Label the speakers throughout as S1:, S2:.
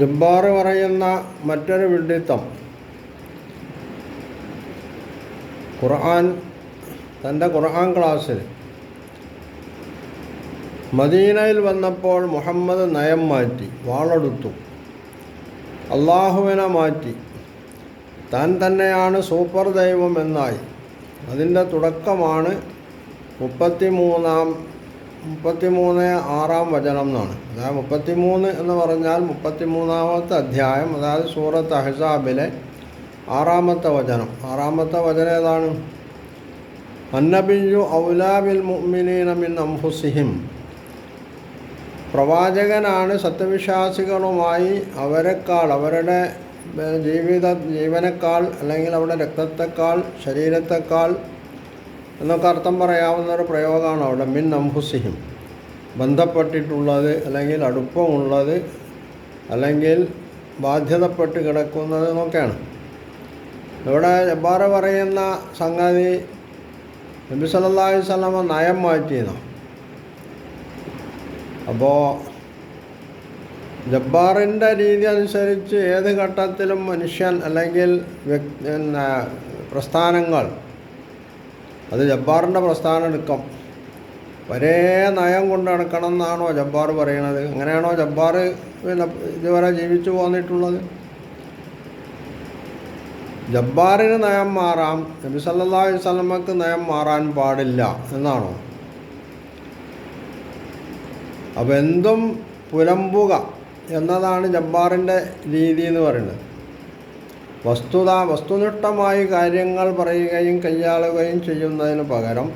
S1: ജബ്ബാർ പറയുന്ന മറ്റൊരു വിഡിത്തം ഖുർആൻ തന്റെ ഖുർആൻ ക്ലാസ്സിൽ മദീനയിൽ വന്നപ്പോൾ മുഹമ്മദ് നയം മാറ്റി വാളെടുത്തു. അള്ളാഹുവിനെ മാറ്റി. താൻ തന്നെയാണ് സൂപ്പർ ദൈവം എന്നായി. അതിന്റെ തുടക്കമാണ് മുപ്പത്തിമൂന്നാം മുപ്പത്തിമൂന്ന് ആറാം വചനം എന്നാണ്. അതായത് മുപ്പത്തിമൂന്ന് എന്ന് പറഞ്ഞാൽ മുപ്പത്തിമൂന്നാമത്തെ അധ്യായം അതായത് സൂറത്ത് അഹ്സാബിലെ ആറാമത്തെ വചനം. ആറാമത്തെ വചനം ഏതാണ്? അന്നബിയു ഔലാബിൽ മുഅ്മിനീന മിൻ അംഫുസിഹിം പ്രവാചകനാണ് സത്യവിശ്വാസികളുമായി അവരെക്കാൾ അവരുടെ ജീവിത ജീവനേക്കാൾ അല്ലെങ്കിൽ അവരുടെ രക്തത്തെക്കാൾ ശരീരത്തെക്കാൾ എന്നൊക്കെ അർത്ഥം പറയാവുന്ന ഒരു പ്രയോഗമാണ് അവിടെ. മിൻ നംഹുസിഹിം ബന്ധപ്പെട്ടിട്ടുള്ളത് അല്ലെങ്കിൽ അടുപ്പമുള്ളത് അല്ലെങ്കിൽ ബാധ്യതപ്പെട്ട് കിടക്കുന്നത് എന്നൊക്കെയാണ്. ഇവിടെ ജബ്ബാറ പറയുന്ന സംഗതി നബി സല്ലാഹി വസല്ലമ നയം മാറ്റിയതാണ് അപ്പോൾ ജബ്ബാറിന്റെ രീതി അനുസരിച്ച് ഏത് ഘട്ടത്തിലും മനുഷ്യൻ അല്ലെങ്കിൽ പ്രസ്ഥാനങ്ങൾ അത് ജബ്ബാറിന്റെ പ്രസ്ഥാനം എടുക്കും. ഒരേ നയം കൊണ്ട് നടക്കണം എന്നാണോ ജബ്ബാർ പറയണത് അങ്ങനെയാണോ ജബ്ബാർ പിന്നെ ഇതുവരെ ജീവിച്ചു പോന്നിട്ടുള്ളത്? ജബ്ബാറിന് നയം മാറാം നബി സല്ലല്ലാഹു അലൈഹി വസല്ലമക്ക് നയം മാറാൻ പാടില്ല എന്നാണോ? അപ്പോൾ എന്തും പുലമ്പുക എന്നതാണ് ജബ്ബാറിന്റെ രീതി എന്ന് പറയുന്നത്. വസ്തുത വസ്തുനിഷ്ഠമായി കാര്യങ്ങൾ പറയുകയും കൈയാളുകയും ചെയ്യുന്നതിന് പകരം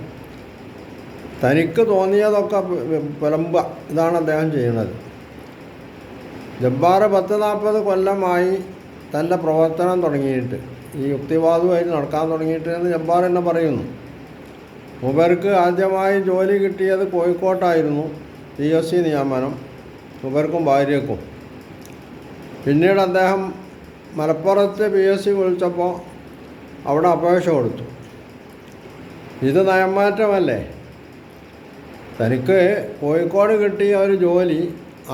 S1: തനിക്ക് തോന്നിയതൊക്കെ പുലമ്പുക ഇതാണ് അദ്ദേഹം ചെയ്യുന്നത്. ജബ്ബാർ പത്ത് നാൽപ്പത് കൊല്ലമായി തന്റെ പ്രവർത്തനം തുടങ്ങിയിട്ട് ഈ യുക്തിവാദവുമായി നടക്കാൻ തുടങ്ങിയിട്ട് എന്ന് ജബ്ബാർ എന്നെ പറയുന്നു. മുബർക്ക് ആദ്യമായി ജോലി കിട്ടിയത് കോഴിക്കോട്ടായിരുന്നു പി എസ് സി നിയമനം മുബർക്കും ഭാര്യക്കും. പിന്നീട് അദ്ദേഹം മലപ്പുറത്ത് പി എസ് സി വിളിച്ചപ്പോൾ അവിടെ അപേക്ഷ കൊടുത്തു. ഇത് നയംമാറ്റമല്ലേ? തനിക്ക് കോഴിക്കോട് കിട്ടിയ ഒരു ജോലി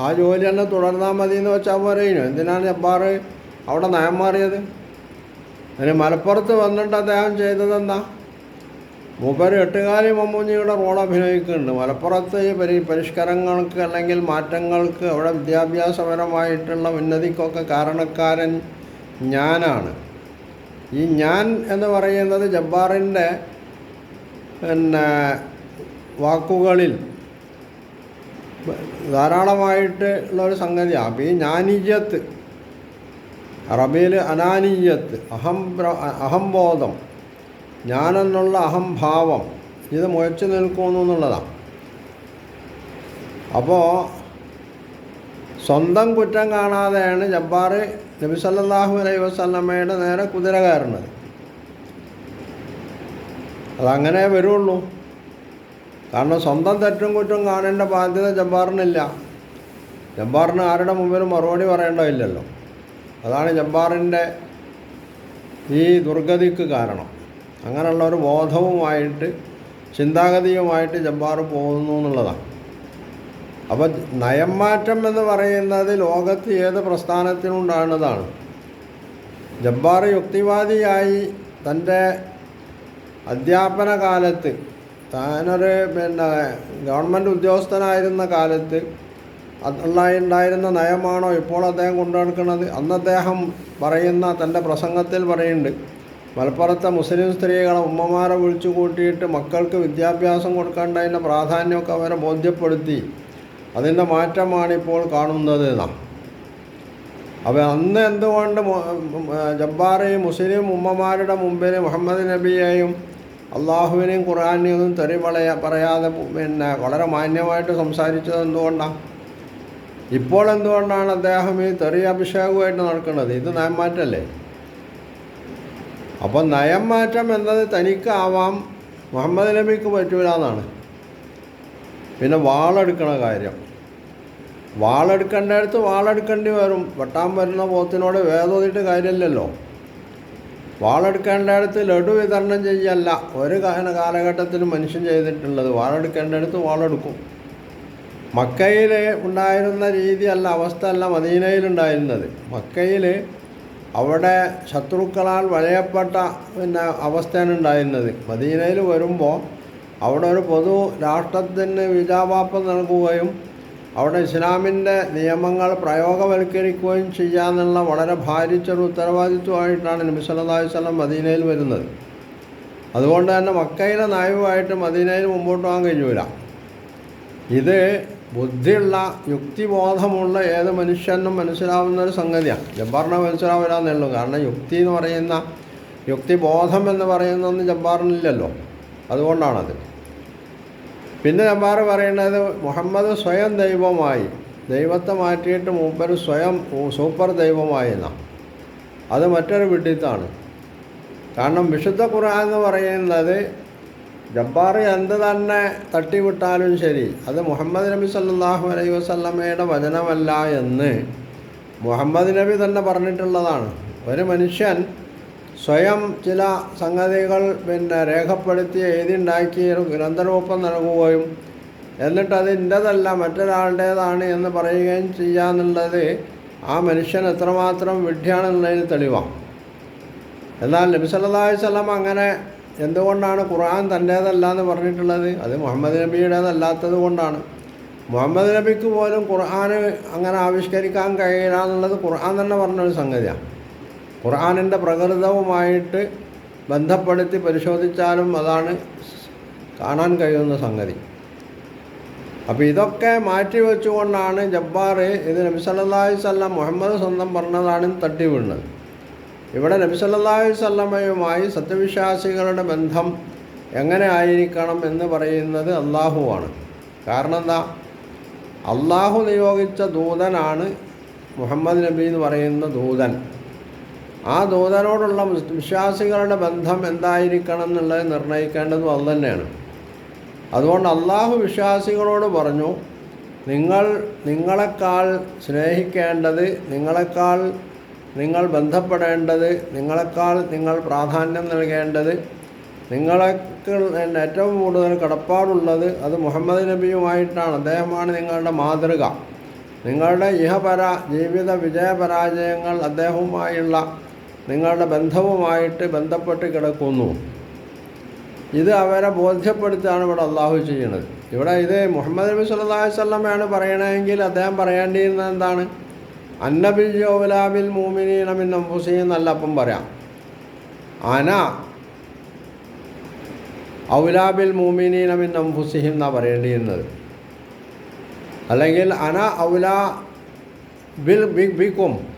S1: ആ ജോലി തന്നെ തുടർന്നാൽ മതി എന്ന് വെച്ചാൽ പോരേനു എന്തിനാണ് ജബ്ബാർ അവിടെ നയം മാറിയത്? അതിന് മലപ്പുറത്ത് വന്നിട്ട് അദ്ദേഹം ചെയ്തതെന്താ മൂപ്പര് എട്ടുകാലി മമ്മൂഞ്ഞിയുടെ റോൾ അഭിനയിക്കുന്നുണ്ട്. മലപ്പുറത്ത് പരി പരിഷ്കരങ്ങൾക്ക് അല്ലെങ്കിൽ മാറ്റങ്ങൾക്ക് അവിടെ വിദ്യാഭ്യാസപരമായിട്ടുള്ള ഉന്നതിക്കൊക്കെ കാരണക്കാരൻ ഞാനാണ്. ഈ ഞാൻ എന്ന് പറയുന്നത് ജബ്ബാറിന്റെ പിന്നെ വാക്കുകളിൽ ധാരാളമായിട്ട് ഉള്ളൊരു സംഗതിയാണ് അപ്പോൾ ഈ ഞാനീയത്ത് അറബിയിൽ അനാനീയത്ത് അഹം അഹംബോധം ഞാനെന്നുള്ള അഹംഭാവം ഇത് മുഴച്ചു നിൽക്കുന്നു എന്നുള്ളതാണ് അപ്പോൾ സ്വന്തം കുറ്റം കാണാതെയാണ് ജബ്ബാർ നബി സല്ലാഹു അലൈഹി വസ്ലമ്മയുടെ നേരെ കുതിര കയറുന്നത് അതങ്ങനെ വരുള്ളൂ. കാരണം സ്വന്തം തെറ്റും കുറ്റം കാണേണ്ട ബാധ്യത ജബ്ബാറിനില്ല. ജബ്ബാറിന് ആരുടെ മുമ്പിലും മറുപടി പറയേണ്ടതില്ലല്ലോ. അതാണ് ജബ്ബാറിന്റെ ഈ ദുർഗതിക്ക് കാരണം. അങ്ങനെയുള്ള ഒരു ബോധവുമായിട്ട് ചിന്താഗതിയുമായിട്ട് ജബ്ബാർ പോകുന്നു എന്നുള്ളതാണ്. അപ്പം നയംമാറ്റം എന്ന് പറയുന്നത് ലോകത്ത് ഏത് പ്രസ്ഥാനത്തിനുണ്ടാകുന്നതാണ്? ജബ്ബാർ യുക്തിവാദിയായി തന്റെ അധ്യാപന കാലത്ത് താനൊരു പിന്നെ ഗവൺമെന്റ് ഉദ്യോഗസ്ഥനായിരുന്ന കാലത്ത് ഉണ്ടായിരുന്ന നയമാണോ ഇപ്പോൾ അദ്ദേഹം കൊണ്ടുനടക്കുന്നത്? അന്ന് അദ്ദേഹം പറയുന്ന തന്റെ പ്രസംഗത്തിൽ പറയുന്നുണ്ട് മലപ്പുറത്തെ മുസ്ലിം സ്ത്രീകളെ ഉമ്മമാരെ വിളിച്ചു കൂട്ടിയിട്ട് മക്കൾക്ക് വിദ്യാഭ്യാസം കൊടുക്കേണ്ടതിന്റെ പ്രാധാന്യമൊക്കെ അവരെ ബോധ്യപ്പെടുത്തി. അതിന്റെ മാറ്റമാണിപ്പോൾ കാണുന്നത് നാം. അപ്പോൾ അന്ന് എന്തുകൊണ്ട് ജബ്ബാറേയും മുസ്ലിം ഉമ്മമാരുടെ മുമ്പിൽ മുഹമ്മദ് നബിയെയും അള്ളാഹുവിനെയും ഖുറാനെയും തെറി പറയാ പറയാതെ പിന്നെ വളരെ മാന്യമായിട്ട് സംസാരിച്ചത് എന്തുകൊണ്ടാണ് ഇപ്പോൾ എന്തുകൊണ്ടാണ് അദ്ദേഹം ഈ തെറി അഭിഷേകമായിട്ട് നടക്കുന്നത്? ഇത് നയം മാറ്റല്ലേ അപ്പോൾ നയം മാറ്റം എന്നത് തനിക്കാവാം മുഹമ്മദ് നബിക്ക് പറ്റൂല എന്നാണ്. പിന്നെ വാളെടുക്കണ കാര്യം. വാളെടുക്കേണ്ടടുത്ത് വാളെടുക്കേണ്ടി വരും. വെട്ടാൻ വരുന്ന പോത്തിനോട് വേദോതിട്ട് കാര്യമില്ലല്ലോ. വാളെടുക്കേണ്ടടുത്ത് ലഡു വിതരണം ചെയ്യല്ല. ഒരു കാല കാലഘട്ടത്തിൽ മനുഷ്യൻ ചെയ്തിട്ടുള്ളത് വാളെടുക്കേണ്ടടുത്ത് വാളെടുക്കും. മക്കയിൽ ഉണ്ടായിരുന്ന രീതിയല്ല അവസ്ഥ അല്ല മദീനയിലുണ്ടായിരുന്നത്. മക്കയിൽ അവിടെ ശത്രുക്കളാൽ വലയപ്പെട്ട പിന്നെ അവസ്ഥയാണ് ഉണ്ടായിരുന്നത്. മദീനയിൽ വരുമ്പോൾ അവിടെ ഒരു പൊതു രാഷ്ട്രത്തിന് വിജാപാപ്പം നൽകുകയും അവിടെ ഇസ്ലാമിന്റെ നിയമങ്ങൾ പ്രയോഗവൽക്കരിക്കുകയും ചെയ്യാമെന്നുള്ള വളരെ ഭാരിച്ചൊരു ഉത്തരവാദിത്വമായിട്ടാണ് നബി സല്ലല്ലാഹു വസല്ലം മദീനയിൽ വരുന്നത്. അതുകൊണ്ട് തന്നെ മക്കയിലെ നയവുമായിട്ട് മദീനയിൽ മുമ്പോട്ട് പോകാൻ കഴിയൂല. ഇത് ബുദ്ധിയുള്ള യുക്തിബോധമുള്ള ഏത് മനുഷ്യനും മനസ്സിലാവുന്ന ഒരു സംഗതിയാണ്. ജബ്ബാറിനെ മനസ്സിലാവില്ല ഉള്ളൂ കാരണം യുക്തി എന്ന് പറയുന്ന യുക്തിബോധം എന്ന് പറയുന്നൊന്നും ജബ്ബാറിനില്ലല്ലോ. അതുകൊണ്ടാണത്. പിന്നെ ജബ്ബാർ പറയുന്നത് മുഹമ്മദ് സ്വയം ദൈവമായി. ദൈവത്തെ മാറ്റിയിട്ട് മൂപ്പർ സ്വയം സൂപ്പർ ദൈവമായി എന്നാണ് അത് മറ്റൊരു വിഡിത്താണ്. കാരണം വിശുദ്ധ ഖുർആൻ എന്ന് പറയുന്നത് ജബ്ബാർ എന്ത് തന്നെ തട്ടിവിട്ടാലും ശരി അത് മുഹമ്മദ് നബി സല്ലാഹു അലൈഹി വസല്ലമയുടെ വചനമല്ല എന്ന് മുഹമ്മദ് നബി തന്നെ പറഞ്ഞിട്ടുള്ളതാണ്. ഒരു മനുഷ്യൻ സ്വയം ചില സംഗതികൾ പിന്നെ രേഖപ്പെടുത്തി എഴുതിണ്ടാക്കി ഒരു ഗ്രന്ഥരൂപം നൽകുകയും എന്നിട്ട് അത് എന്റെതല്ല മറ്റൊരാളുടേതാണ് എന്ന് പറയുകയും ചെയ്യാന്നുള്ളത് ആ മനുഷ്യൻ എത്രമാത്രം വിഡ്ഢിയാണെന്നുള്ളതിന് തെളിവാണ്. എന്നാൽ നബി അലൈഹി വസല്ലം അങ്ങനെ എന്തുകൊണ്ടാണ് ഖുർആൻ തന്റേതല്ല എന്ന് പറഞ്ഞിട്ടുള്ളത്? അത് മുഹമ്മദ് നബിയുടേതല്ലാത്തത് കൊണ്ടാണ്. മുഹമ്മദ് നബിക്ക് പോലും ഖുർആൻ അങ്ങനെ ആവിഷ്കരിക്കാൻ കഴിയില്ല എന്നുള്ളത് ഖുർആൻ തന്നെ പറഞ്ഞൊരു സംഗതിയാണ്. ഖുർആനിന്റെ പ്രകൃതവുമായിട്ട് ബന്ധപ്പെടുത്തി പരിശോധിച്ചാലും അതാണ് കാണാൻ കഴിയുന്ന സംഗതി. അപ്പോൾ ഇതൊക്കെ മാറ്റി വെച്ചുകൊണ്ടാണ് ജബ്ബാർ ഇത് നബി വസല്ലം മുഹമ്മദ് സ്വന്തം പറഞ്ഞതാണ് തട്ടി വീണത് ഇവിടെ നബി വസല്ലമയുമായി സത്യവിശ്വാസികളുടെ ബന്ധം എങ്ങനെ ആയിരിക്കണം എന്ന് പറയുന്നത് അള്ളാഹുവാണ് കാരണം എന്താ? അള്ളാഹു നിയോഗിച്ച ദൂതനാണ് മുഹമ്മദ് നബി എന്ന് പറയുന്ന ദൂതൻ. ആ ദൂതനോടുള്ള വിശ്വാസികളുടെ ബന്ധം എന്തായിരിക്കണം എന്നുള്ളത് നിർണയിക്കേണ്ടതും അത് തന്നെയാണ്. അതുകൊണ്ട് അള്ളാഹു വിശ്വാസികളോട് പറഞ്ഞു നിങ്ങൾ നിങ്ങളെക്കാൾ സ്നേഹിക്കേണ്ടത് നിങ്ങളെക്കാൾ നിങ്ങൾ ബന്ധപ്പെടേണ്ടത് നിങ്ങളെക്കാൾ നിങ്ങൾ പ്രാധാന്യം നൽകേണ്ടത് നിങ്ങൾക്ക് ഏറ്റവും കൂടുതൽ കടപ്പാടുള്ളത് അത് മുഹമ്മദ് നബിയുമായിട്ടാണ്. അദ്ദേഹമാണ് നിങ്ങളുടെ മാതൃക. നിങ്ങളുടെ ഇഹപര ജീവിത വിജയപരാജയങ്ങൾ അദ്ദേഹവുമായുള്ള നിങ്ങളുടെ ബന്ധവുമായിട്ട് ബന്ധപ്പെട്ട് കിടക്കുന്നു. ഇത് അവരെ ബോധ്യപ്പെടുത്താണ് ഇവിടെ അള്ളാഹു ചെയ്യുന്നത്. ഇവിടെ ഇത് മുഹമ്മദ് നബി സുല്ലാ വല്ലമയാണ് പറയണമെങ്കിൽ അദ്ദേഹം പറയേണ്ടിയിരുന്നത് എന്താണ്? അന്നബിജോലാബിൽ മൂമിനീന മിൻ നമ്പൂസി എന്നല്ല അപ്പം പറയാം. അന ഔലാബിൽ മൂമിനീന മിൻ അംഫുസിഹിം എന്നാണ് പറയേണ്ടിയിരുന്നത്. അല്ലെങ്കിൽ അന ഔലാ ബിൽ ബിക്കും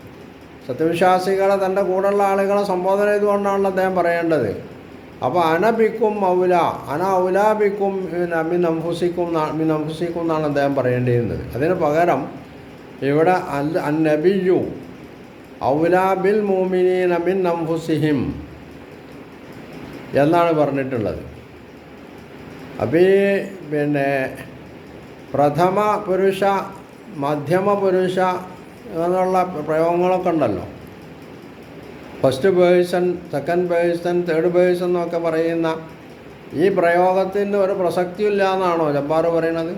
S1: സത്യവിശ്വാസികളെ തന്റെ കൂടെയുള്ള ആളുകളെ സംബോധന ചെയ്തുകൊണ്ടാണല്ലോ അദ്ദേഹം പറയേണ്ടത്. അപ്പോൾ അനബിക്കും ഔല അന ഔലാബിക്കും മിൻ അംഫുസിക്കും മിൻ അംഫുസിക്കും എന്നാണ് അദ്ദേഹം പറയേണ്ടിയിരുന്നത്. അതിന് പകരം ഇവിടെ അൽ അന്നബിയു ഔലാബിൽ മൂമിനീന മിൻ അംഫുസിഹിം എന്നാണ് പറഞ്ഞിട്ടുള്ളത്. അപ്പോൾ ഈ പിന്നെ പ്രഥമ പുരുഷ മധ്യമ പുരുഷ എന്നുള്ള പ്രയോഗങ്ങളൊക്കെ ഉണ്ടല്ലോ. First person second person third person എന്നൊക്കെ പറയുന്ന ഈ പ്രയോഗത്തിന് ഒരു പ്രസക്തിയില്ല എന്നാണോ ജബ്ബാർ പറയണത്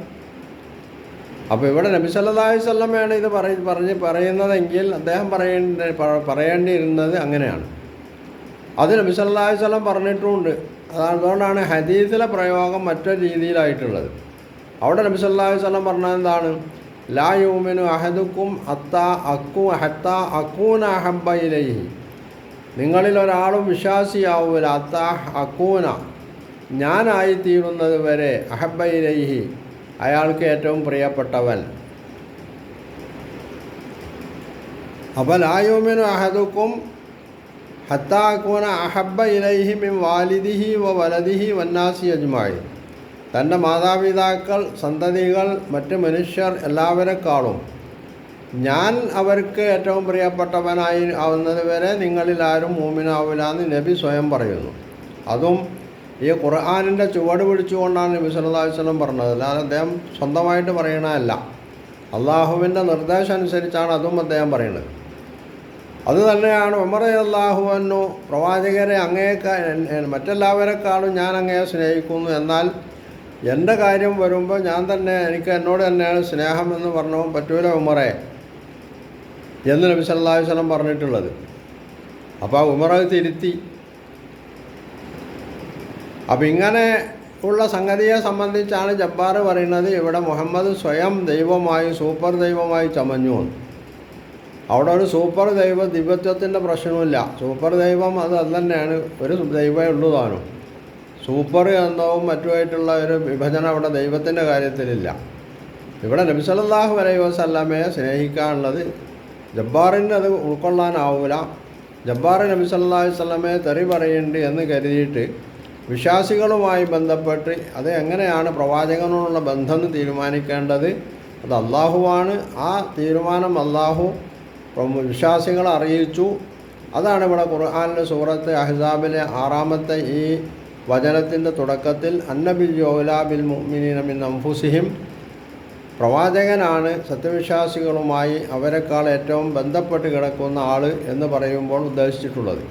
S1: അപ്പോൾ ഇവിടെ നബി സല്ലല്ലാഹു അലൈഹി വസല്ലമയാണ് ഇത് പറ പറഞ്ഞ് പറയുന്നതെങ്കിൽ അദ്ദേഹം പറയേണ്ട പറയേണ്ടിയിരുന്നത് അങ്ങനെയാണ്. അത് നബി സല്ലല്ലാഹു അലൈഹി വസല്ലം പറഞ്ഞിട്ടുമുണ്ട് അതുകൊണ്ടാണ് ഹദീസിലെ പ്രയോഗം മറ്റൊരു രീതിയിലായിട്ടുള്ളത്. അവിടെ അലൈഹി വസല്ലം പറഞ്ഞത് എന്താണ്? ലാ യൂമിനു അഹദുക്കും അത്ത അക്കു ഹത്ത അക്കൂന ഇലൈഹി. നിങ്ങളിൽ ഒരാളും വിശ്വാസിയാവൂല. അത്ത അക്കൂന. ഞാനായിത്തീരുന്നത് വരെ ഇലൈഹി. അയാൾക്ക് ഏറ്റവും പ്രിയപ്പെട്ടവൻ. അപ്പോൾ ലായോമിനു അഹദുക്കും ഹത്താക്കൂന അഹബ ഇലൈഹി മിൻ വാലിദിഹി വ വലദിഹി വന്നാസി അജ്മായി തന്റെ മാതാപിതാക്കൾ സന്തതികൾ മറ്റ് മനുഷ്യർ എല്ലാവരെക്കാളും ഞാൻ അവർക്ക് ഏറ്റവും പ്രിയപ്പെട്ടവനായി ആവുന്നത് വരെ നിങ്ങളിൽ ആരും മൂമിനാവില്ല എന്ന് നബി സ്വയം പറയുന്നു. അതും ഈ ഖുർആാനിന്റെ ചുവട് പിടിച്ചുകൊണ്ടാണ് നബി വസല്ലം പറഞ്ഞത്. അല്ലാതെ അദ്ദേഹം സ്വന്തമായിട്ട് പറയണതല്ല. അള്ളാഹുവിന്റെ നിർദ്ദേശം അനുസരിച്ചാണ് അതും അദ്ദേഹം പറയുന്നത്. അത് തന്നെയാണ് ഉമർ അള്ളാഹു അന്നു പ്രവാചകരെ അങ്ങേക്കാ മറ്റെല്ലാവരെക്കാളും ഞാൻ അങ്ങയെ സ്നേഹിക്കുന്നു. എന്നാൽ എന്റെ കാര്യം വരുമ്പോൾ ഞാൻ തന്നെ എനിക്ക് എന്നോട് തന്നെയാണ് സ്നേഹം എന്ന് പറഞ്ഞു പറ്റൂല ഉമറെ എന്ന് നബി സല്ലാഹു വസല്ലം പറഞ്ഞിട്ടുള്ളത്. അപ്പോൾ ആ ഉമറ തിരുത്തി. അപ്പം ഇങ്ങനെ ഉള്ള സംഗതിയെ സംബന്ധിച്ചാണ് ജബ്ബാർ പറയുന്നത് ഇവിടെ മുഹമ്മദ് സ്വയം ദൈവമായി സൂപ്പർ ദൈവമായി ചമഞ്ഞു. അവിടെ ഒരു സൂപ്പർ ദൈവ ദിവത്വത്തിന്റെ പ്രശ്നമില്ല സൂപ്പർ ദൈവം അത് അത് തന്നെയാണ്. ഒരു ദൈവമേ ഉള്ളൂ താനും. സൂപ്പർ എന്നതും മറ്റുമായിട്ടുള്ള ഒരു വിഭജനം അവിടെ ദൈവത്തിന്റെ കാര്യത്തിലില്ല. ഇവിടെ നബി സല്ലല്ലാഹു അലൈഹി വസല്ലമയെ സ്നേഹിക്കാനുള്ളത് ജബ്ബാറിന് അത് ഉൾക്കൊള്ളാനാവൂല. ജബ്ബാർ നബി സല്ലല്ലാഹു വല്ലമയെ തെറി പറയുന്നുണ്ട് എന്ന് കരുതിയിട്ട് വിശ്വാസികളുമായി ബന്ധപ്പെട്ട് അത് എങ്ങനെയാണ് പ്രവാചകനോടുള്ള ബന്ധം എന്ന് തീരുമാനിക്കേണ്ടത്? അത് അള്ളാഹുവാണ് ആ തീരുമാനം അള്ളാഹു വിശ്വാസികളെ അറിയിച്ചു. അതാണ് ഇവിടെ ഖുർആാനിലെ സൂറത്ത് അഹ്സാബിലെ ആറാമത്തെ ഈ വചനത്തിന്റെ തുടക്കത്തിൽ അന്നബിൽ ജോലാബിൽ ബിൽ മുഅ്മിനീന മിൻ അംഫുസിഹിം പ്രവാചകനാണ് സത്യവിശ്വാസികളുമായി അവരെക്കാൾ ഏറ്റവും ബന്ധപ്പെട്ട് കിടക്കുന്ന ആൾ എന്ന് പറയുമ്പോൾ ഉദ്ദേശിച്ചിട്ടുള്ളത്.